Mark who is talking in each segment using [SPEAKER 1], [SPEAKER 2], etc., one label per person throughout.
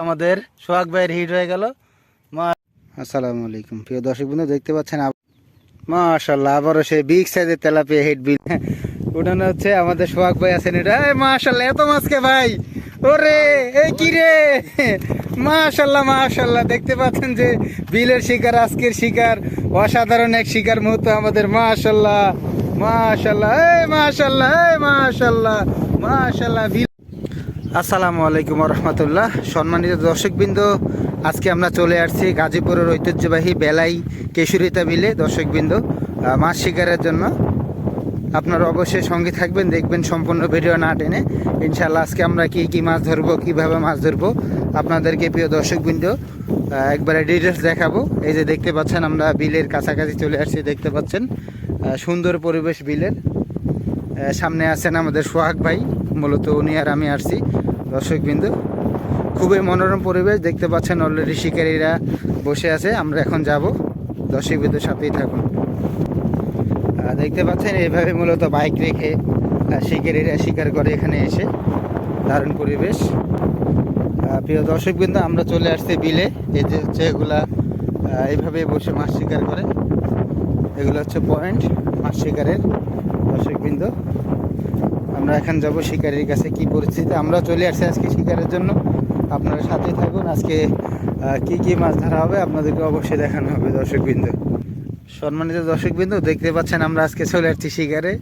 [SPEAKER 1] আমাদের সোহাগ ভাইয়ের হিট হয়ে গেল। আসসালামু আলাইকুম। প্রিয় দর্শক বন্ধু দেখতে পাচ্ছেন মাশাল্লাহ আবারও সে বিগ সাইজের তেলাপিয়া হিট বিল। উঠানো হচ্ছে আমাদের সোহাগ ভাই আছেন এটা। এই মাশাল্লাহ এত মাছকে ভাই। ওরে এই কি রে? মাশাল্লাহ মাশাল্লাহ দেখতে পাচ্ছেন যে বিলের শিকার আজকের শিকার অসাধারণ এক শিকার মুহূর্ত আমাদের। মাশাল্লাহ মাশাল্লাহ এই মাশাল্লাহ এই মাশাল্লাহ মাশাল্লাহ বিল আসসালামু আলাইকুম রহমতুল্লাহ সম্মানিত দর্শকবৃন্দ, আজকে আমরা চলে আসছি গাজীপুরের ঐতিহ্যবাহী বেলাই কেশুরিতা বিলে দর্শকবৃন্দ মাছ শিকারের জন্য আপনারা অবশ্যই সঙ্গে থাকবেন, দেখবেন সম্পূর্ণ ভিডিও না টেনে। ইনশাল্লাহ আজকে আমরা কি কি মাছ ধরবো, কীভাবে মাছ ধরবো, আপনাদেরকে প্রিয় দর্শকবৃন্দ একবারে ডিটেলস দেখাবো। এই যে দেখতে পাচ্ছেন আমরা বিলের কাছাকাছি চলে আসছি, দেখতে পাচ্ছেন সুন্দর পরিবেশ বিলের। সামনে আছেন আমাদের সোহাগ ভাই, মূলত উনি আর আমি আসছি। দর্শকবৃন্দ, খুবই মনোরম পরিবেশ দেখতে পাচ্ছেন অলরেডি শিকারীরা বসে আছে। আমরা এখন যাব। দর্শকবৃন্দের সাথেই থাকুন। দেখতে পাচ্ছেন এইভাবে মূলত বাইক রেখে শিকারীরা শিকার করে এখানে এসে দারুণ পরিবেশ। প্রিয় দর্শকবৃন্দ, আমরা চলে আসছি বিলে। এই যে হচ্ছে এগুলা এইভাবে বসে মাছ শিকার করে, এগুলো হচ্ছে পয়েন্ট মাছ শিকারের দর্শকবৃন্দ। আমরা এখন যাব শিকারির কাছে কি পরিস্থিতি আমরা চলে আসছি আজকে শিকারের জন্য। আপনারা সাথে থাকুন। আজকে কি কি মাছ ধরা হবে আপনাদেরকে অবশ্যই দেখানো হবে দর্শকবৃন্দ। সম্মানিত দর্শকবৃন্দ, দেখতে পাচ্ছেন আমরা আজকে চলে আসছি শিকারে।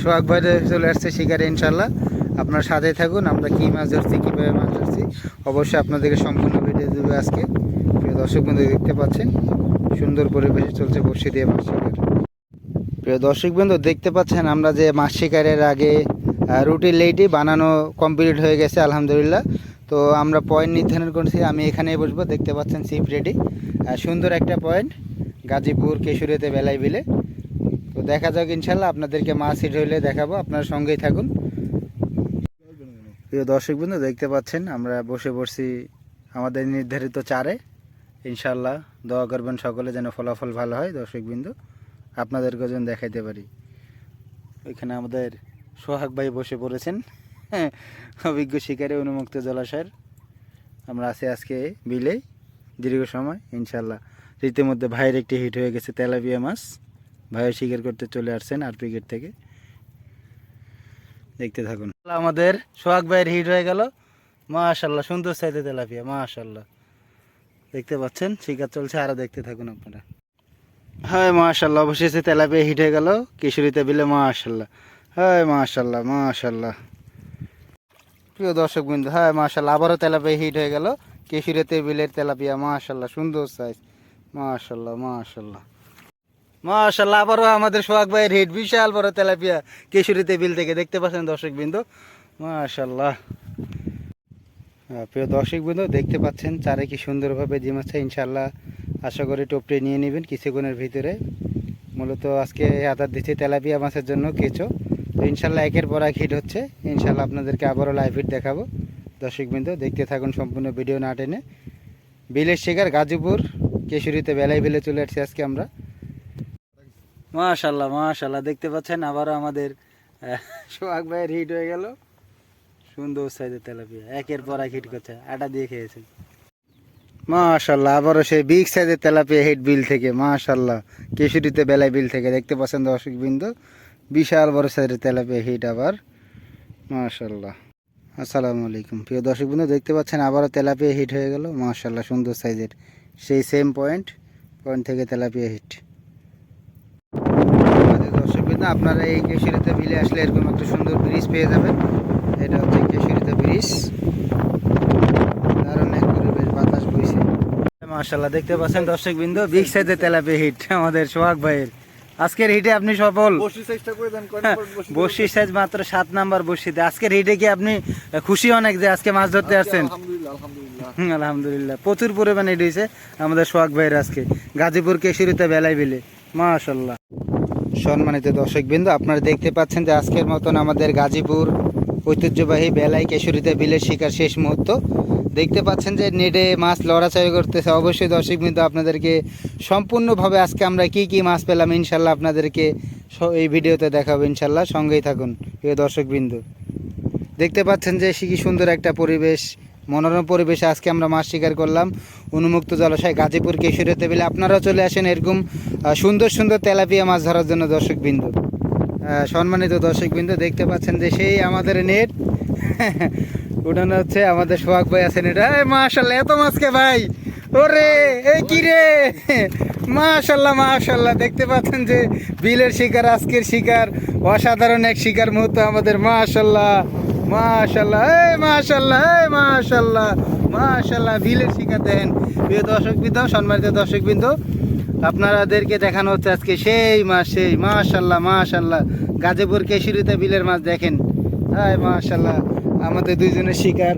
[SPEAKER 1] সোহাগ ভাই চলে আসছে শিকারে ইনশাল্লাহ আপনার সাথে থাকুন। আমরা কি মাছ ধরছি, কীভাবে মাছ ধরছি, অবশ্যই আপনাদেরকে সম্পূর্ণ ভিডিও দেবে আজকে। প্রিয় দর্শকবৃন্দ, দেখতে পাচ্ছেন? সুন্দর পরিবেশে চলছে বসে দিয়ে মাছ শিকার প্রিয় দর্শকবৃন্দ, দেখতে পাচ্ছেন আমরা যে মাছ শিকারের আগে রুটি লেইটি বানানো কমপ্লিট হয়ে গেছে, আলহামদুলিল্লাহ। তো আমরা পয়েন্ট নির্ধারণ করছি, আমি এখানেই বসবো, দেখতে পাচ্ছেন সিপ রেডি সুন্দর একটা পয়েন্ট গাজীপুর কেশুরিতে বেলাই বিলে। তো দেখা যাক ইনশাল্লাহ আপনাদেরকে মাছ হিট হইলে দেখাবো, আপনার সঙ্গেই থাকুন। প্রিয় দর্শক দর্শকবৃন্দ দেখতে পাচ্ছেন, আমরা বসে পড়ছি আমাদের নির্ধারিত চারে। ইনশাল্লাহ দোয়া করবেন সকলে যেন ফলাফল ভালো হয় দর্শকবৃন্দ আপনাদেরকে যেন দেখাইতে পারি। ওইখানে আমাদের সোহাগ ভাই বসে পড়েছেন। হ্যাঁ অভিজ্ঞ শিকারে উন্মুক্ত জলাশয়ের। আমরা আছি আজকে বিলে, দীর্ঘ সময় ইনশাল্লাহ রীতিমধ্যে ভাইয়ের একটি হিট হয়ে গেছে তেলাপিয়া মাছ। ভাইও শিকার করতে চলে আসছেন আর উইকেট থেকে। দেখতে থাকুন। আমাদের সোহাগ ভাইয়ের হিট হয়ে গেল। মাশাল্লাহ সুন্দর সাইজে তেলাপিয়া মাশাল্লাহ দেখতে পাচ্ছেন, শিকার চলছে আরও দেখতে থাকুন আপনারা। হ্যাঁ মাশাল্লাহ অবশেষে তেলাপিয়া হিট হয়ে গেল। কিশোরীতে বিলে মাশাল্লাহ হ্যাঁ মাশাল্লাহ মাশাল্লাহ প্রিয় দর্শক বিন্দু হ্যাঁ মাশাল্লাহ আবারও তেলাপিয়া হিট হয়ে গেল। কিশোরীতে বিলের তেলাপিয়া মাশাল্লাহ সুন্দর সাইজ মাশাল্লাহ মাশাল্লাহ মাশাল্লাহ আবারও আমাদের সোহাগ ভাইয়ের হিট বিশাল বড় তেলাপিয়া কিশোরীতে বিল থেকে দেখতে পাচ্ছেন দর্শক বিন্দু মাশাল্লাহ আহ, প্রিয় দর্শক বন্ধু দেখতে পাচ্ছেন চারে কি সুন্দরভাবে জিম আছে ইনশাল্লাহ আশা করি টোপটে নিয়ে নেবেন কিছুক্ষণের ভিতরে। মূলত আজকে আদার দিচ্ছি তেলাপিয়া মাছের জন্য কেঁচো। তো ইনশাল্লাহ একের পর এক হিট হচ্ছে। ইনশাল্লাহ আপনাদেরকে আবারও লাইভ হিট দেখাবো। দর্শক বিন্দু দেখতে থাকুন সম্পূর্ণ ভিডিও না টেনে। বিলের শিকার গাজীপুর, কেশুরিতে বেলায় বিলে চলে আসছি আজকে আমরা। মাশাল্লাহ মাশাল্লাহ, দেখতে পাচ্ছেন আবারও আমাদের সোহাগ ভাইয়ের হিট হয়ে গেল। সুন্দর সাইজের তেলাপিয়া, একের পর এক হিট করছে, আটা দিয়ে খেয়েছে। মাশাল্লাহ, আবারও সেই বিগ সাইজের তেলাপিয়া হিট বিল থেকে, মাশাল্লাহ, কেশুরিতে বেলায় বিল থেকে, দেখতে পাচ্ছেন দর্শক বিন্দু বিশাল বড় সাইজের তেলাপিয়া হিট আবার। মাশাল্লাহ আসসালামু আলাইকুম। প্রিয় দর্শক বন্ধু, দেখতে পাচ্ছেন আবারও তেলাপিয়া হিট হয়ে গেল। মাশাল্লাহ সুন্দর সাইজের। সেই সেম পয়েন্ট পয়েন্ট থেকে তেলাপিয়া হিট। দর্শক বিন্দু আপনারা এই কেশুরিতে বিলে আসলে এরকম একটা সুন্দর ব্রিজ পেয়ে যাবেন। এটা হচ্ছে কেশুরিতে ব্রিজ। দারুণ বাতাস বইছে। মাশাল্লাহ দেখতে পাচ্ছেন দর্শক বিন্দু বিগ সাইজের তেলাপি হিট। আমাদের সোহাগ ভাইয়ের। আজকের হিটে আপনি সফল।
[SPEAKER 2] বসি
[SPEAKER 1] হ্যাঁ, সাইজ? মাত্র সাত নাম্বার বসিতে। আজকের হিটে কি আপনি খুশি অনেক যে আজকে মাছ ধরতে আসছেন?
[SPEAKER 2] আলহামদুলিল্লাহ আলহামদুলিল্লাহ।
[SPEAKER 1] হুম, আলহামদুলিল্লাহ। প্রচুর পরিমাণে হিট হয়েছে আমাদের সোহাগ ভাইয়ের আজকে। গাজীপুর কেশুরিতে বেলায় বিলে। মাশাল্লাহ সম্মানিত দর্শক বিন্দু আপনারা দেখতে পাচ্ছেন যে আজকের মতন আমাদের গাজীপুর ঐতিহ্যবাহী বেলায় কেশুরিতে বিলের শিকার শেষ মুহূর্ত। দেখতে পাচ্ছেন যে নেটে মাছ লড়াচড়ি করতেছে। অবশ্যই দর্শক বিন্দু, আপনাদেরকে সম্পূর্ণভাবে আজকে আমরা কি কি মাছ পেলাম ইনশাল্লাহ আপনাদেরকে এই ভিডিওতে দেখাবো ইনশাল্লাহ। সঙ্গেই থাকুন, প্রিয় দর্শক বিন্দু। দেখতে পাচ্ছেন যে কি সুন্দর একটা পরিবেশ, মনোরম পরিবেশে আজকে আমরা মাছ শিকার করলাম। উন্মুক্ত জলাশয় গাজীপুর কেশরীয় টেবিলে। আপনারাও চলে আসেন এরকম সুন্দর সুন্দর তেলাপিয়া মাছ ধরার জন্য দর্শকবৃন্দ সম্মানিত দর্শকবৃন্দ দেখতে পাচ্ছেন যে সেই আমাদের নেট। উঠানো হচ্ছে আমাদের সোহাগ ভাই আছেন এটা। মাশাল্লাহ এত মাছকে ভাই? ওরে, এই কি রে? মাশাল্লাহ মাশাল্লাহ দেখতে পাচ্ছেন যে বিলের শিকার, আজকের শিকার, অসাধারণ এক শিকার মুহূর্ত আমাদের মাশাল্লাহ মাশাল্লাহ এই মাশাল্লাহ এই মাশাল্লাহ মাশাল্লাহ বিলের শিকার দেন প্রিয় দর্শকবৃন্দ, সম্মানিত দর্শকবৃন্দ আপনারাদেরকে দেখানো হচ্ছে আজকে সেই মাছ, সেই মাশাল্লাহ মাশাল্লাহ গাজীপুর কেশরীতে বিলের মাছ দেখেন। হাই মাশাল্লাহ আমাদের দুইজনের শিকার।